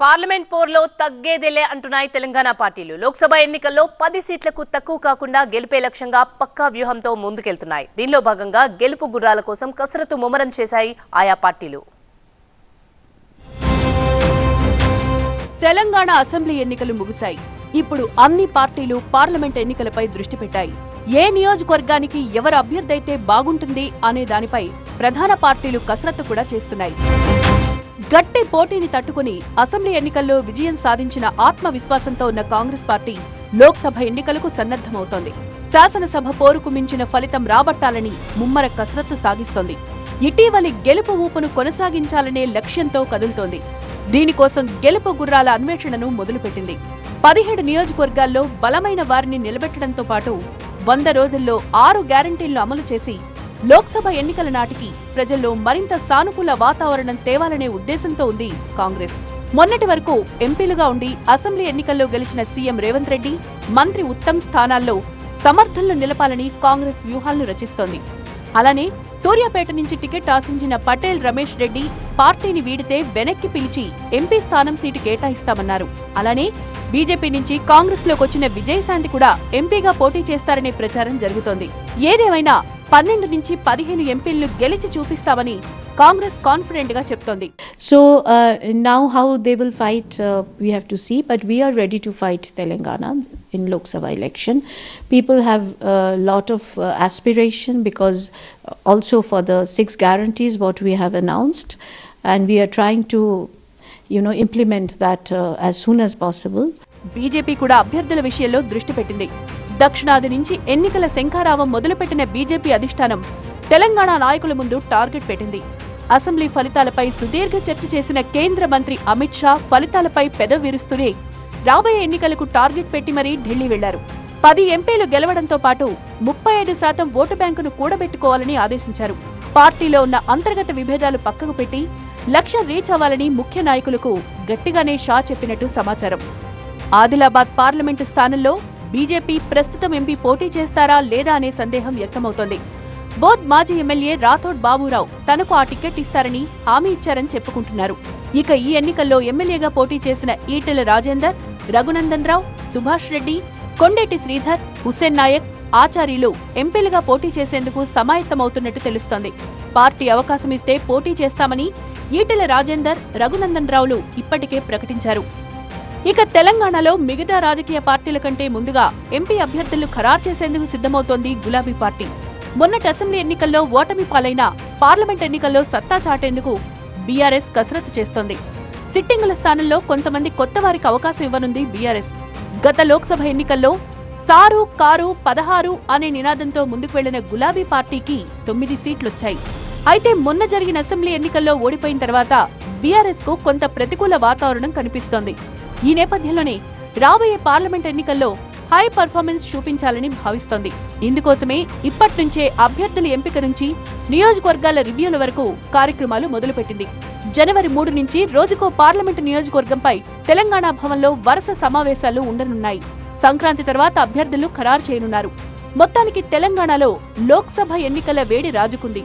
Parliament పోర్లో తగ్గేదేలే అంటున్నాయి తెలంగాణ పార్టీలు. లోక్సభ ఎన్నికల్లో పది సీట్లకు తక్కువ కాకుండా గెలిపే లక్ష్యంగా పక్కా వ్యూహంతో ముందుకెళ్తున్నాయి. దీనిలో భాగంగా గెలుపు గుర్రాల కోసం కసరత్తు ముమ్మరం చేశాయి ఆయా పార్టీలు. తెలంగాణ అసెంబ్లీ ఎన్నికలు ముగిశాయి. ఇప్పుడు అన్ని పార్టీలు పార్లమెంట్ ఎన్నికలపై దృష్టి పెట్టాయి. ఏ నియోజకవర్గానికి ఎవరు అభ్యర్థైతే బాగుంటుంది అనే దానిపై ప్రధాన పార్టీలు కసరత్తు కూడా చేస్తున్నాయి. గట్టి పోటీని తట్టుకుని అసెంబ్లీ ఎన్నికల్లో విజయం సాధించిన ఆత్మవిశ్వాసంతో ఉన్న కాంగ్రెస్ పార్టీ లోక్సభ ఎన్నికలకు సన్నద్ధమవుతోంది. శాసనసభ పోరుకు మించిన ఫలితం రాబట్టాలని ముమ్మర కసరత్తు సాగిస్తోంది. ఇటీవలి గెలుపు ఊపును కొనసాగించాలనే లక్ష్యంతో కదులుతోంది. దీనికోసం గెలుపు గుర్రాల అన్వేషణను మొదలుపెట్టింది. పదిహేడు నియోజకవర్గాల్లో బలమైన వారిని నిలబెట్టడంతో పాటు వంద రోజుల్లో ఆరు గ్యారంటీలను అమలు చేసి లోక్సభ ఎన్నికల నాటికి ప్రజల్లో మరింత సానుకూల వాతావరణం తేవాలనే ఉద్దేశంతో ఉంది కాంగ్రెస్. మొన్నటి వరకు ఎంపీలుగా ఉండి అసెంబ్లీ ఎన్నికల్లో గెలిచిన సీఎం రేవంత్ రెడ్డి మంత్రి ఉత్తమ్ స్థానాల్లో సమర్థనలు నిలపాలని కాంగ్రెస్ వ్యూహాలను రచిస్తోంది. అలానే సూర్యాపేట నుంచి టికెట్ ఆశించిన పటేల్ రమేష్ రెడ్డి పార్టీని వీడితే వెనక్కి పిలిచి ఎంపీ స్థానం సీటు కేటాయిస్తామన్నారు. అలానే బీజేపీ నుంచి కాంగ్రెస్లోకి వచ్చిన విజయశాంతి కూడా ఎంపీగా పోటీ చేస్తారనే ప్రచారం జరుగుతోంది. ఏదేమైనా పన్నెండు నుంచి పదిహేను ఎంపీలను గెలిచి చూపిస్తామని కాంగ్రెస్ కాన్ఫిడెంట్గా చెప్తోంది uh, how they will fight, uh, we have to see. But we are ready to fight Telangana in Lok Sabha election. People have a lot of uh, aspiration because uh, also for the six guarantees what we have announced, and we are trying to, you know, implement that uh, as soon as possible. BJP కూడా అభ్యర్థుల విషయంలో దృష్టి పెట్టింది దక్షిణాది నుంచి ఎన్నికల శంఖారావం మొదలుపెట్టిన BJP అధిష్టానం తెలంగాణ నాయకుల ముందు టార్గెట్ పెట్టింది. అసెంబ్లీ ఫలితాలపై సుదీర్ఘ చర్చ చేసిన కేంద్ర మంత్రి అమిత్ షా ఫలితాలపై పెదవిరుస్తూనే రాబోయే ఎన్నికలకు టార్గెట్ పెట్టి మరీ ఢిల్లీ వెళ్ళారు. పది ఎంపీలు గెలవడంతో పాటు ముప్పై ఐదు శాతం ఓటు బ్యాంకును కూడబెట్టుకోవాలని ఆదేశించారు. పార్టీలో ఉన్న అంతర్గత విభేదాలు పక్కకు పెట్టి లక్ష్యం రీచ్ అవ్వాలని ముఖ్య నాయకులకు గట్టిగానే షా చెప్పినట్టు సమాచారం. ఆదిలాబాద్ పార్లమెంటు స్థానంలో బీజేపీ ప్రస్తుతం ఎంపీ పోటీ చేస్తారా లేదా అనే సందేహం వ్యక్తమవుతోంది. బోధ్ మాజీ ఎమ్మెల్యే రాథోడ్ బాబురావు తనకు ఆ టికెట్ ఇస్తారని హామీ ఇచ్చారని చెప్పుకుంటున్నారు. ఇక ఈ ఎన్నికల్లో ఎమ్మెల్యేగా పోటీ చేసిన ఈటెల రాజేందర్ రఘునందన్ రావు సుభాష్ రెడ్డి కొండేటి శ్రీధర్ హుస్సేన్ నాయక్ ఆచార్యులు ఎంపీలుగా పోటీ చేసేందుకు సమాయత్తమవుతున్నట్టు తెలుస్తోంది. పార్టీ అవకాశం ఇస్తే పోటీ చేస్తామని ఈటెల రాజేందర్ రఘునందన్ రావులు ఇప్పటికే ప్రకటించారు. ఇక తెలంగాణలో మిగతా రాజకీయ పార్టీల కంటే ముందుగా ఎంపీ అభ్యర్థులను ఖరారు చేసేందుకు సిద్ధమవుతోంది గులాబీ పార్టీ. మొన్నటి అసెంబ్లీ ఎన్నికల్లో ఓటమి పాలైన పార్లమెంట్ ఎన్నికల్లో సత్తా చాటేందుకు బీఆర్ఎస్ కసరత్తు చేస్తోంది. సిట్టింగుల స్థానంలో కొంతమంది కొత్త వారికి అవకాశం ఇవ్వనుంది బీఆర్ఎస్. గత లోక్సభ ఎన్నికల్లో సారు కారు పదహారు అనే నినాదంతో ముందుకు వెళ్ళిన గులాబీ పార్టీకి తొమ్మిది సీట్లొచ్చాయి. అయితే మొన్న జరిగిన అసెంబ్లీ ఎన్నికల్లో ఓడిపోయిన తర్వాత బీఆర్ఎస్కు కొంత ప్రతికూల వాతావరణం కనిపిస్తోంది. ఈ నేపథ్యంలోనే రాబోయే పార్లమెంట్ ఎన్నికల్లో హై పర్ఫార్మెన్స్ చూపించాలని భావిస్తోంది. ఇందుకోసమే ఇప్పటి నుంచే అభ్యర్థుల ఎంపిక నుంచి నియోజకవర్గాల రివ్యూల వరకు కార్యక్రమాలు మొదలుపెట్టింది. జనవరి మూడు నుంచి రోజుకో పార్లమెంటు నియోజకవర్గంపై తెలంగాణ భవన్లో వరుస సమావేశాలు ఉండనున్నాయి. సంక్రాంతి తర్వాత అభ్యర్థులు ఖరారు చేయనున్నారు. మొత్తానికి తెలంగాణలో లోక్సభ ఎన్నికల వేడి రాజుకుంది.